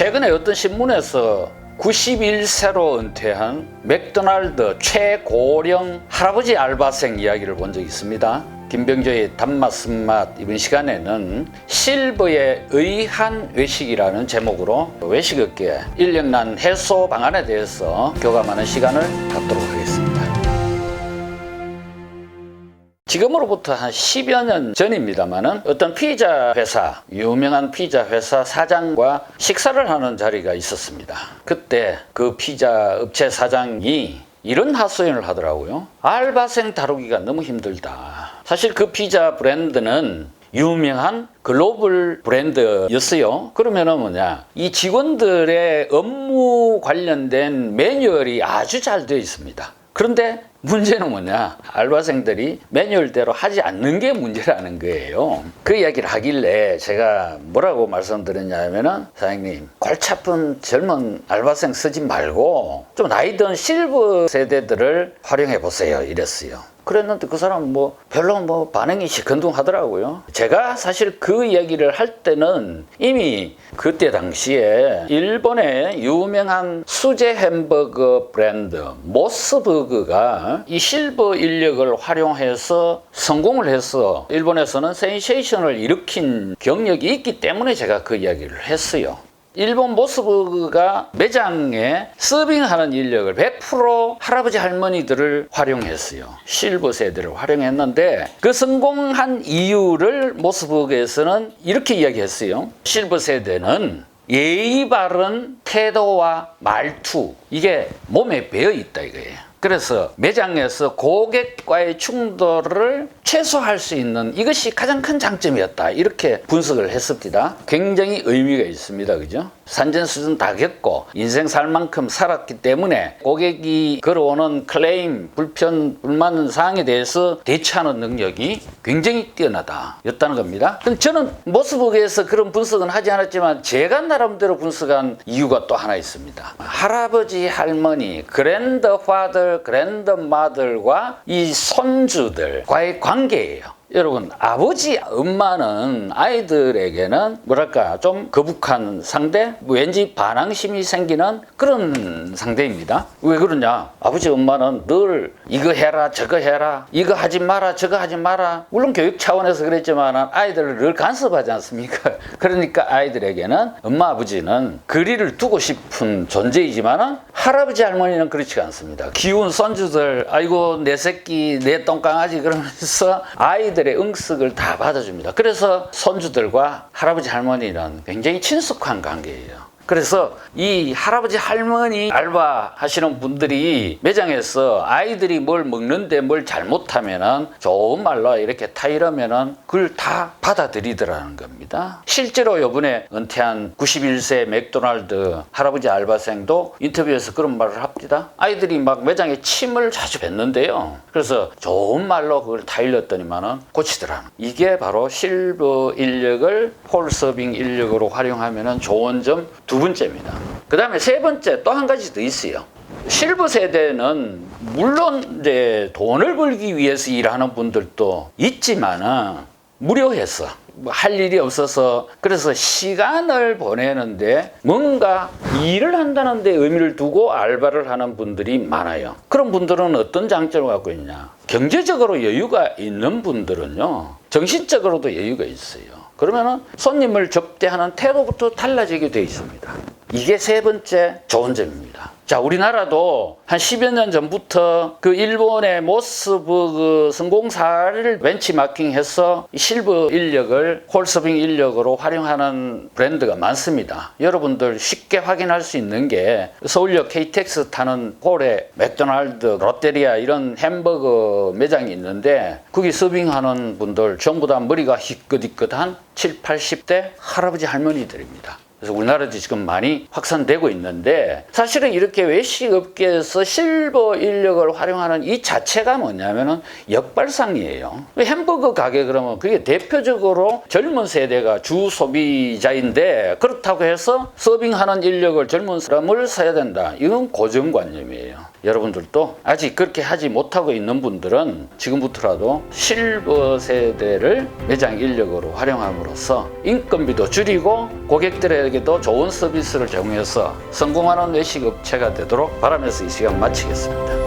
최근에 어떤 신문에서 91세로 은퇴한 맥도날드 최고령 할아버지 알바생 이야기를 본 적이 있습니다. 김병조의 단맛 쓴맛 이번 시간에는 실버의 의한 외식이라는 제목으로 외식업계 인력난 해소 방안에 대해서 교감하는 시간을 갖도록 지금으로부터 한 10여 년 전입니다만은 어떤 피자 회사, 유명한 피자 회사 사장과 식사를 하는 자리가 있었습니다. 그때 그 피자 업체 사장이 이런 하소연을 하더라고요. 알바생 다루기가 너무 힘들다. 사실 그 피자 브랜드는 유명한 글로벌 브랜드였어요. 그러면은 뭐냐. 이 직원들의 업무 관련된 매뉴얼이 아주 잘 되어 있습니다. 그런데 문제는 뭐냐? 알바생들이 매뉴얼대로 하지 않는 게 문제라는 거예요. 그 이야기를 하길래 제가 뭐라고 말씀드렸냐면은 사장님 골치 아픈 젊은 알바생 쓰지 말고 좀 나이 든 실버 세대들을 활용해 보세요. 이랬어요 그랬는데 그 사람 뭐 별로 뭐 반응이 시큰둥하더라고요. 제가 사실 그 이야기를 할 때는 이미 그때 당시에 일본의 유명한 수제 햄버거 브랜드 모스버거가 이 실버 인력을 활용해서 성공을 해서 일본에서는 센세이션을 일으킨 경력이 있기 때문에 제가 그 이야기를 했어요. 일본 모스버그가 매장에 서빙하는 인력을 100% 할아버지 할머니들을 활용했어요. 실버 세대를 활용했는데 그 성공한 이유를 모스버그에서는 이렇게 이야기했어요. 실버 세대는 예의 바른 태도와 말투 이게 몸에 배어 있다 이거예요. 그래서 매장에서 고객과의 충돌을 최소화할 수 있는 이것이 가장 큰 장점이었다. 이렇게 분석을 했습니다. 굉장히 의미가 있습니다. 그죠? 산전수전 다 겪고 인생 살 만큼 살았기 때문에 고객이 걸어오는 클레임, 불편, 불만 사항에 대해서 대처하는 능력이 굉장히 뛰어나다. 였다는 겁니다. 저는 모스북에서 그런 분석은 하지 않았지만 제가 나름대로 분석한 이유가 또 하나 있습니다. 할아버지, 할머니, 그랜드파들, 그랜드 마들과 이 손주들과의 관계예요. 여러분 아버지 엄마는 아이들에게는 뭐랄까 좀 거북한 상대 뭐 왠지 반항심이 생기는 그런 상대입니다. 왜 그러냐? 아버지 엄마는 늘 이거 해라 저거 해라 이거 하지 마라 저거 하지 마라. 물론 교육 차원에서 그랬지만 아이들을 늘 간섭하지 않습니까? 그러니까 아이들에게는 엄마 아버지는 거리를 두고 싶은 존재이지만 할아버지 할머니는 그렇지 않습니다 기운 손주들 아이고 내 새끼 내 똥강아지 그러면서 아이들 아이들의 응습을 다 받아줍니다. 그래서 손주들과 할아버지 할머니는 굉장히 친숙한 관계예요. 그래서 이 할아버지 할머니 알바 하시는 분들이 매장에서 아이들이 뭘 먹는데 뭘 잘못하면은 좋은 말로 이렇게 타이르면은 그걸 다 받아들이더라는 겁니다. 실제로 요번에 은퇴한 91세 맥도날드 할아버지 알바생도 인터뷰에서 그런 말을 합니다. 아이들이 막 매장에 침을 자주 뱉는데요. 그래서 좋은 말로 그걸 타 일렀더니만은 고치더라는. 이게 바로 실버 인력을 홀서빙 인력으로 활용하면은 좋은 점두 번째입니다. 그 다음에 세 번째 또 한 가지 더 있어요. 실버 세대는 물론 이제 돈을 벌기 위해서 일하는 분들도 있지만은 무료해서 뭐 할 일이 없어서 그래서 시간을 보내는데 뭔가 일을 한다는 데 의미를 두고 알바를 하는 분들이 많아요. 그런 분들은 어떤 장점을 갖고 있냐? 경제적으로 여유가 있는 분들은요. 정신적으로도 여유가 있어요. 그러면은 손님을 접대하는 태도부터 달라지게 되어 있습니다. 이게 세 번째 좋은 점입니다. 자, 우리나라도 한 10여 년 전부터 그 일본의 모스버그 성공사를 벤치마킹해서 실버 인력을 홀서빙 인력으로 활용하는 브랜드가 많습니다. 여러분들 쉽게 확인할 수 있는 게 서울역 KTX 타는 홀에 맥도날드, 롯데리아 이런 햄버거 매장이 있는데 거기 서빙하는 분들 전부 다 머리가 희끗희끗한 7, 80대 할아버지 할머니들입니다. 그래서 우리나라도 지금 많이 확산되고 있는데 사실은 이렇게 외식업계에서 실버 인력을 활용하는 이 자체가 뭐냐면은 역발상이에요. 햄버거 가게 그러면 그게 대표적으로 젊은 세대가 주 소비자인데 그렇다고 해서 서빙하는 인력을 젊은 사람을 써야 된다. 이건 고정관념이에요. 여러분들도 아직 그렇게 하지 못하고 있는 분들은 지금부터라도 실버 세대를 매장 인력으로 활용함으로써 인건비도 줄이고 고객들에게도 좋은 서비스를 제공해서 성공하는 외식 업체가 되도록 바라면서 이 시간 마치겠습니다.